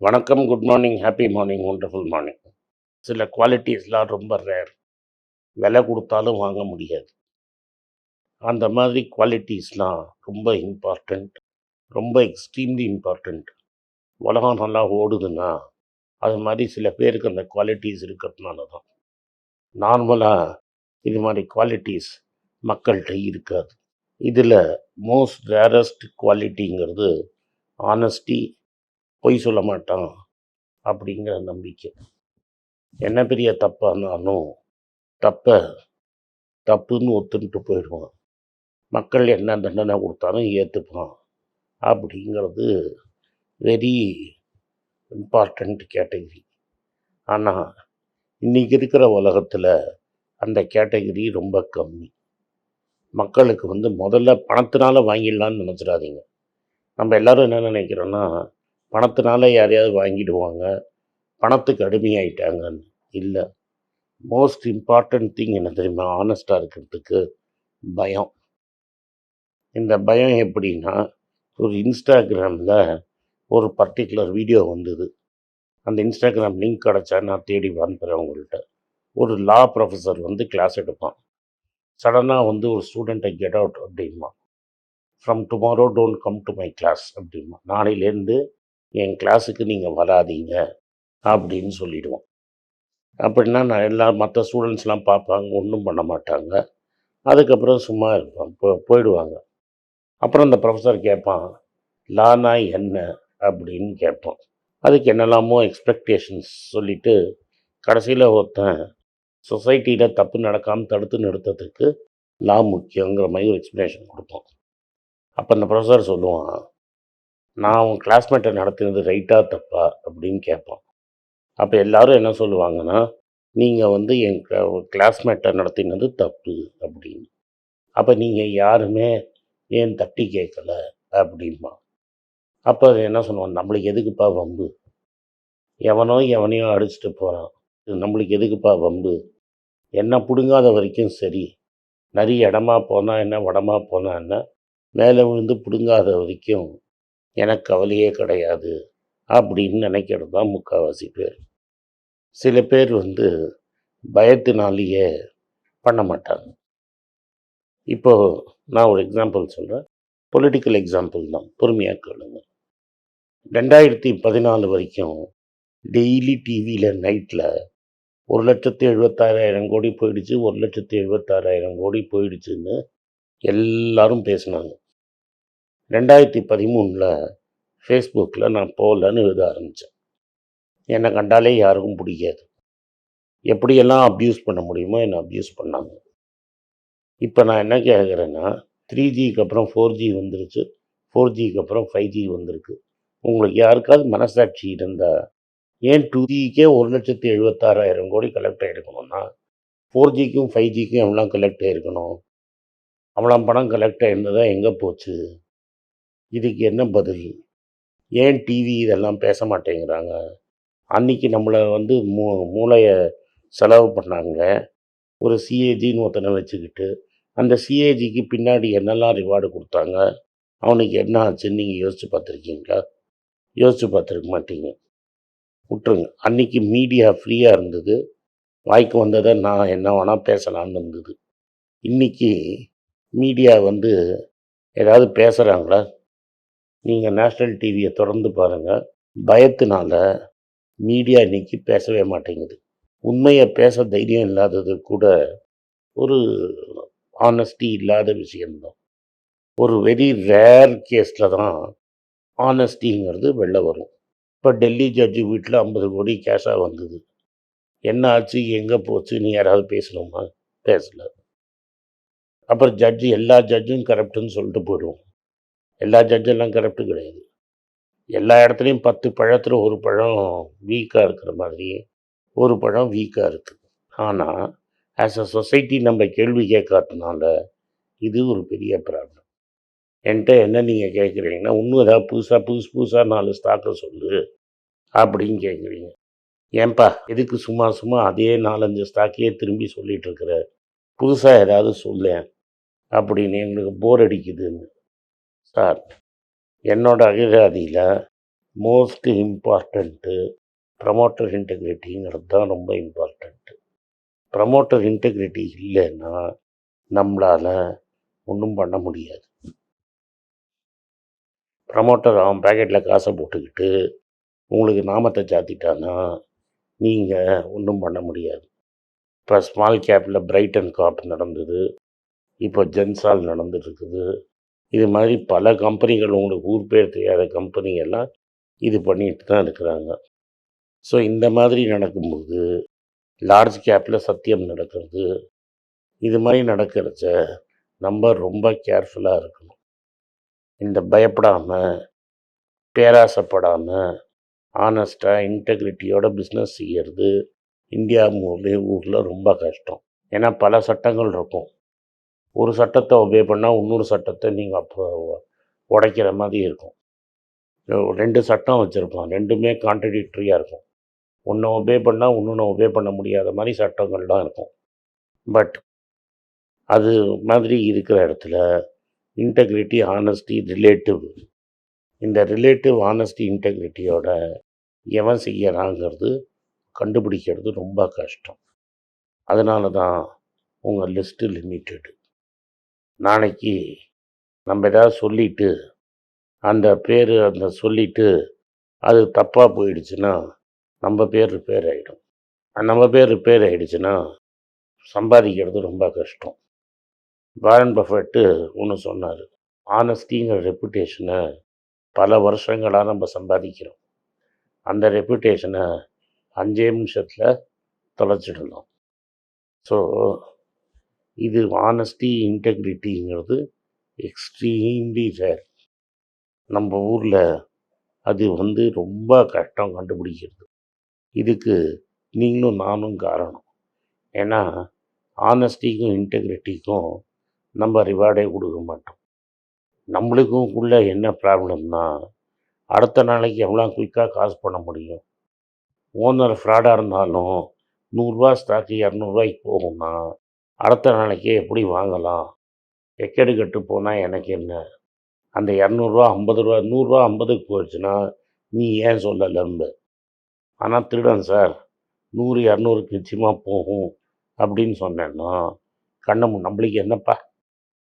வணக்கம் good morning happy morning wonderful morning சில குவாலிட்டிஸ்லாம் ரொம்ப ரேர் விலை கொடுத்தாலும் வாங்க முடியாது. அந்த மாதிரி குவாலிட்டிஸ்லாம் ரொம்ப இம்பார்ட்டண்ட் ரொம்ப எக்ஸ்ட்ரீம்லி இம்பார்ட்டண்ட் உலகம் நல்லா ஓடுதுன்னா அது மாதிரி சில பேருக்கு அந்த குவாலிட்டிஸ் இருக்கிறதுனால தான். நார்மலாக இது மாதிரி குவாலிட்டிஸ் மக்கள்கிட்ட இருக்காது. இதில் மோஸ்ட் ரேரஸ்ட் குவாலிட்டிங்கிறது ஆனஸ்டி பொய் சொல்ல மாட்டான் அப்படிங்கிற நம்பிக்கை. என்ன பெரிய தப்பானாலும் தப்பை தப்புன்னு ஒத்துன்ட்டு போயிடுவான். மக்கள் என்ன தண்டனை கொடுத்தாலும் ஏற்றுப்பான் அப்படிங்கிறது வெரி இம்பார்ட்டண்ட் கேட்டகிரி ஆனால் இன்றைக்கி இருக்கிற உலகத்தில் அந்த கேட்டகிரி ரொம்ப கம்மி. மக்களுக்கு வந்து முதல்ல பணத்தினால வாங்கிடலான்னு நினச்சிடாதீங்க. நம்ம எல்லாரும் என்ன நினைக்கிறோன்னா பணத்தினால யாரையாவது வாங்கிடுவாங்க. பணத்துக்கு அடிமையாயிட்டாங்கன்னு. இல்லை. மோஸ்ட் இம்பார்ட்டன்ட் திங் என்ன தெரியுமா? ஆனஸ்டாக இருக்கிறதுக்கு பயம். இந்த பயம் எப்படின்னா ஒரு இன்ஸ்டாகிராமில் ஒரு பர்டிகுலர் வீடியோ வந்தது. அந்த இன்ஸ்டாகிராம் லிங்க் கிடச்சா நான் தேடி அனுப்புகிறேன் உங்கள்கிட்ட ஒரு லா ப்ரொஃபஸர் வந்து கிளாஸ் எடுப்பான். சடனாக வந்து ஒரு ஸ்டூடெண்ட்டை கெட் அவுட் அப்படிமா from tomorrow don't come to my class அப்படிமா நாளையிலேருந்து என் கிளாஸுக்கு நீங்கள் வராதீங்க அப்படின்னு சொல்லிடுவோம். அப்படின்னா நான் எல்லா மற்ற ஸ்டூடெண்ட்ஸ்லாம் பார்ப்பாங்க ஒன்றும் பண்ண மாட்டாங்க. அதுக்கப்புறம் சும்மா இருப்பான் போ போயிடுவாங்க. அப்புறம் அந்த ப்ரொஃபஸர் கேட்பான் லானா என்ன? அப்படின்னு கேட்பான். அதுக்கு என்னெல்லாமோ எக்ஸ்பெக்டேஷன்ஸ் சொல்லிட்டு கடைசியில் ஒருத்தன் சொசைட்டியில் தப்பு நடக்காமல் தடுத்து நிறுத்தத்துக்கு லா முக்கியங்கிற மாதிரி ஒரு எக்ஸ்ப்ளனேஷன் கொடுப்போம் அப்போ அந்த ப்ரொஃபஸர் சொல்லுவான் நான் உன் கிளாஸ்மேட்டை நடத்தினது ரைட்டா தப்பா? அப்படின்னு கேட்பான். அப்போ எல்லாரும் என்ன சொல்லுவாங்கன்னா நீங்கள் வந்து என் கிளாஸ்மேட்டை நடத்தினது தப்பு அப்படின்னு. அப்போ நீங்கள் யாருமே ஏன் தட்டி கேட்கல? அப்படிம்பா. அப்போ அது என்ன சொல்லுவான் நம்மளுக்கு எதுக்குப்பா வம்பு? எவனோ எவனையோ அடிச்சுட்டு போகிறான் நம்மளுக்கு எதுக்குப்பா வம்பு? என்ன பிடுங்காத வரைக்கும் சரி. நிறைய இடமா போனால் என்ன வடமா போனால் என்ன? மேலே விழுந்து பிடுங்காத வரைக்கும் எனக்கு கவலையே கிடையாது அப்படின்னு நினைக்கிறது தான் முக்கால்வாசி பேர். சில பேர் வந்து பயத்தினாலேயே பண்ண மாட்டாங்க. இப்போ நான் ஒரு எக்ஸாம்பிள் சொல்கிறேன் பொலிட்டிக்கல் எக்ஸாம்பிள் தான். பொறுமையாக கேளுங்க. ரெண்டாயிரத்தி பதினாலு வரைக்கும் டெய்லி டிவியில் நைட்டில் ஒரு லட்சத்தி எழுபத்தாறாயிரம் கோடி போயிடுச்சு ஒரு லட்சத்தி எழுபத்தாறாயிரம் கோடி போயிடுச்சுன்னு எல்லாரும் பேசினாங்க. ரெண்டாயிரத்தி பதிமூணில் ஃபேஸ்புக்கில் நான் போகலன்னு எழுத ஆரம்பித்தேன் என்னை கண்டாலே யாருக்கும் பிடிக்காது. எப்படியெல்லாம் அப்யூஸ் பண்ண முடியுமோ என்னை அப்யூஸ் பண்ணாங்க. இப்போ நான் என்ன கேட்குறேன்னா த்ரீ ஜிக்கு அப்புறம் ஃபோர் ஜி வந்துருச்சு. ஃபோர் ஜிக்கு அப்புறம் ஃபைவ் ஜி வந்திருக்கு. உங்களுக்கு யாருக்காவது மனசாட்சி இருந்தால் ஏன் டூ ஜிக்கே ஒரு லட்சத்தி எழுபத்தாறாயிரம் கோடி கலெக்ட் ஆகிருக்கணும்னா ஃபோர் ஜிக்கும் ஃபைவ் ஜிக்கும் எவ்வளோ கலெக்ட் ஆகிருக்கணும் அவ்வளோ பணம் கலெக்ட் ஆகிருந்ததா எங்கே போச்சு? இதுக்கு என்ன பதில்? ஏன் டிவி இதெல்லாம் பேச மாட்டேங்கிறாங்க? அன்னைக்கு நம்மளை வந்து மூ மூளையை செலவு பண்ணாங்க. ஒரு சிஏஜின்னு ஒருத்தனை வச்சுக்கிட்டு அந்த சிஏஜிக்கு பின்னாடி என்னெல்லாம் ரிவார்டு கொடுத்தாங்க? அவனுக்கு என்ன ஆச்சுன்னு நீங்கள் யோசிச்சு பார்த்துருக்கீங்களா? யோசிச்சு பார்த்துருக்க மாட்டீங்க. விட்டுருங்க. அன்னைக்கு மீடியா ஃப்ரீயாக இருந்தது. வாய்க்கு வந்ததை நான் என்ன வேணால் பேசலாம்னு இருந்தது. இன்னைக்கு மீடியா வந்து ஏதாவது பேசுகிறாங்களா நீங்கள் நேஷ்னல் டிவியை தொடர்ந்து பாருங்கள் பயத்தினால மீடியா இன்னைக்கு பேசவே மாட்டேங்குது. உண்மையை பேச தைரியம் இல்லாதது கூட ஒரு ஆனஸ்டி இல்லாத விஷயம்தான். ஒரு வெரி ரேர் கேஸில் தான் ஆனஸ்டிங்கிறது வெளில வரும். இப்போ டெல்லி ஜட்ஜு வீட்டில் ஐம்பது கோடி கேஷாக வந்தது. என்ன ஆச்சு? எங்கே போச்சுன்னு யாராவது பேசணுமா? பேசல. அப்புறம் ஜட்ஜு எல்லா ஜட்ஜும் கரெக்டுன்னு சொல்லிட்டு போயிடுவோம் எல்லா ஜட்ஜெல்லாம் கரப்டு கிடையாது. எல்லா இடத்துலையும் பத்து பழத்தில் ஒரு பழம் வீக்காக இருக்கிற மாதிரி ஒரு பழம் வீக்காக இருக்குது ஆனால் ஆஸ் அ சொசைட்டி நம்ம கேள்வி கேட்காதனால இது ஒரு பெரிய ப்ராப்ளம் என்கிட்ட என்ன நீங்கள் கேட்குறீங்கன்னா இன்னும் ஏதாவது புதுசாக புதுசு புதுசாக நாலு ஸ்டாக்கை சொல்லு அப்படின்னு கேட்குறீங்க. ஏன்பா எதுக்கு சும்மா சும்மா அதே நாலஞ்சு ஸ்டாக்கையே திரும்பி சொல்லிகிட்ருக்குற புதுசாக ஏதாவது சொல்லேன் அப்படின்னு எங்களுக்கு போர் அடிக்குதுன்னு. சார் என்னோட அகிராதியில் மோஸ்ட் இம்பார்ட்டண்ட்டு ப்ரமோட்டர் இன்டெகிரிட்டிங்கிறது தான் ரொம்ப இம்பார்ட்டண்ட்டு ப்ரமோட்டர் இன்டெகிரிட்டி இல்லைன்னா நம்மளால் ஒன்றும் பண்ண முடியாது. ப்ரமோட்டர் அவன் பேக்கெட்டில் காசை போட்டுக்கிட்டு உங்களுக்கு நாமத்தை சாத்திட்டானா நீங்கள் ஒன்றும் பண்ண முடியாது. இப்போ ஸ்மால் கேப்பில் பிரைட்டன் காப் நடந்தது இப்போ ஜென்சால் நடந்துட்டுருக்குது இது மாதிரி பல கம்பெனிகள் உங்களுக்கு ஊர் பேர் தெரியாத கம்பெனிகள்லாம் இது பண்ணிட்டு தான் இருக்கிறாங்க. ஸோ இந்த மாதிரி நடக்கும்போது லார்ஜ் கேப்பில் சத்தியம் நடக்கிறது இது மாதிரி நடக்கிறச்ச நம்ம ரொம்ப கேர்ஃபுல்லாக இருக்கணும். இந்த பயப்படாமல் பேராசைப்படாமல் ஆனஸ்ட்டாக இன்டெகிரிட்டியோட பிஸ்னஸ் செய்கிறது இந்தியா ஊர்லே ஊரில் ரொம்ப கஷ்டம். ஏன்னா பல சட்டங்கள் இருக்கும். ஒரு சட்டத்தை ஒபே பண்ணால் இன்னொரு சட்டத்தை நீங்கள் அப்போ உடைக்கிற மாதிரி இருக்கும். ரெண்டு சட்டம் வச்சுருப்பான். ரெண்டுமே கான்ட்ரடிக்டரியாக இருக்கும். ஒன்று ஒபே பண்ணால் இன்னொன்று ஒபே பண்ண முடியாத மாதிரி சட்டங்கள்லாம் இருக்கும். பட் அது மாதிரி இருக்கிற இடத்துல இன்டெகிரிட்டி ஆனஸ்டி ரிலேட்டிவ் இந்த ரிலேட்டிவ் ஆனஸ்டி இன்டெகிரிட்டியோட எவன் செய்யறாங்கிறது கண்டுபிடிக்கிறது ரொம்ப கஷ்டம். அதனால தான் உங்கள் லிஸ்ட்டு லிமிட்டெடு நாளைக்கு நம்ம ஏதாவது சொல்லிட்டு அந்த பேர் அந்த சொல்லிட்டு அது தப்பாக போயிடுச்சுன்னா நம்ம பேர் ரிப்பேர் ஆகிடும் நம்ம பேர் ரிப்பேர் ஆகிடுச்சுன்னா சம்பாதிக்கிறது ரொம்ப கஷ்டம். வாரன் பஃபெட்டு ஒன்று சொன்னார். ஆனஸ்டிங்கிற ரெப்புடேஷனை பல வருஷங்களாக நம்ம சம்பாதிக்கிறோம். அந்த ரெப்புடேஷனை அஞ்சே நிமிஷத்தில் தொலைச்சிடலாம். ஸோ இது ஆனஸ்டி இன்டெகிரிட்டிங்கிறது எக்ஸ்ட்ரீம்லி ரேர் நம்ம ஊரில் அது வந்து ரொம்ப கஷ்டம் கண்டுபிடிக்கிறது. இதுக்கு நீங்களும் நானும் காரணம். ஏன்னா ஆனஸ்டிக்கும் இன்டெகிரிட்டிக்கும் நம்ம ரிவார்டே கொடுக்க மாட்டோம். நம்மளுக்கும் உள்ள என்ன ப்ராப்ளம்னா அடுத்த நாளைக்கு எவ்வளோ குயிக்காக காசு பண்ண முடியும்? ஓனர் ஃப்ராடாக இருந்தாலும் நூறுரூவா ஸ்டாக்கு இரநூறுவாய்க்கு போகும்னா அடுத்த நாளைக்கே எப்படி வாங்கலாம்? எக்கெடு கட்டு போனால் எனக்கு என்ன? அந்த இரநூறுவா ஐம்பது ரூபா நூறுரூவா ஐம்பதுக்கு போயிடுச்சுன்னா நீ ஏன் சொல்லலம்பு ஆனால் திருடன் சார் நூறு இரநூறுக்கு நிச்சயமாக போகும் அப்படின்னு சொன்னேன்னா கண்ணம் நம்மளுக்கு என்னப்பா?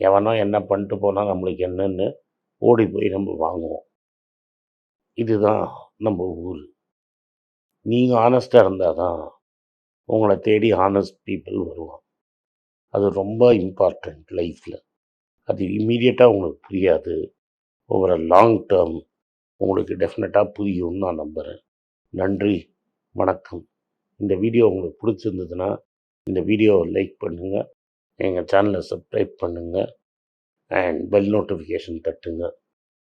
எவனோ என்ன பண்ணிட்டு போனால் நம்மளுக்கு என்னன்னு ஓடி போய் நம்ம வாங்குவோம். இதுதான் நம்ம ஊர். நீங்கள் ஆனஸ்டாக இருந்தால் தான் உங்களை தேடி ஆனஸ்ட் பீப்புள் வருவான் அது ரொம்ப இம்பார்ட்டண்ட் லைஃப்பில் அது இம்மீடியட்டாக உங்களுக்கு புரியாது. ஓவர் அ லாங் டேர்ம் உங்களுக்கு டெஃபினட்டாக புரியும்னு நான் நம்புகிறேன் நன்றி வணக்கம். இந்த வீடியோ உங்களுக்கு பிடிச்சிருந்ததுன்னா இந்த வீடியோவை லைக் பண்ணுங்கள் எங்கள் சேனலை சப்ஸ்கிரைப் பண்ணுங்கள் அண்ட் பெல் நோட்டிஃபிகேஷன் தட்டுங்க.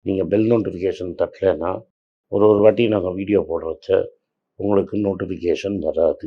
நீங்கள் பெல் நோட்டிஃபிகேஷன் தட்டலைன்னா ஒரு ஒரு வாட்டி நாங்கள் வீடியோ போட வச்ச உங்களுக்கு நோட்டிஃபிகேஷன் வராது.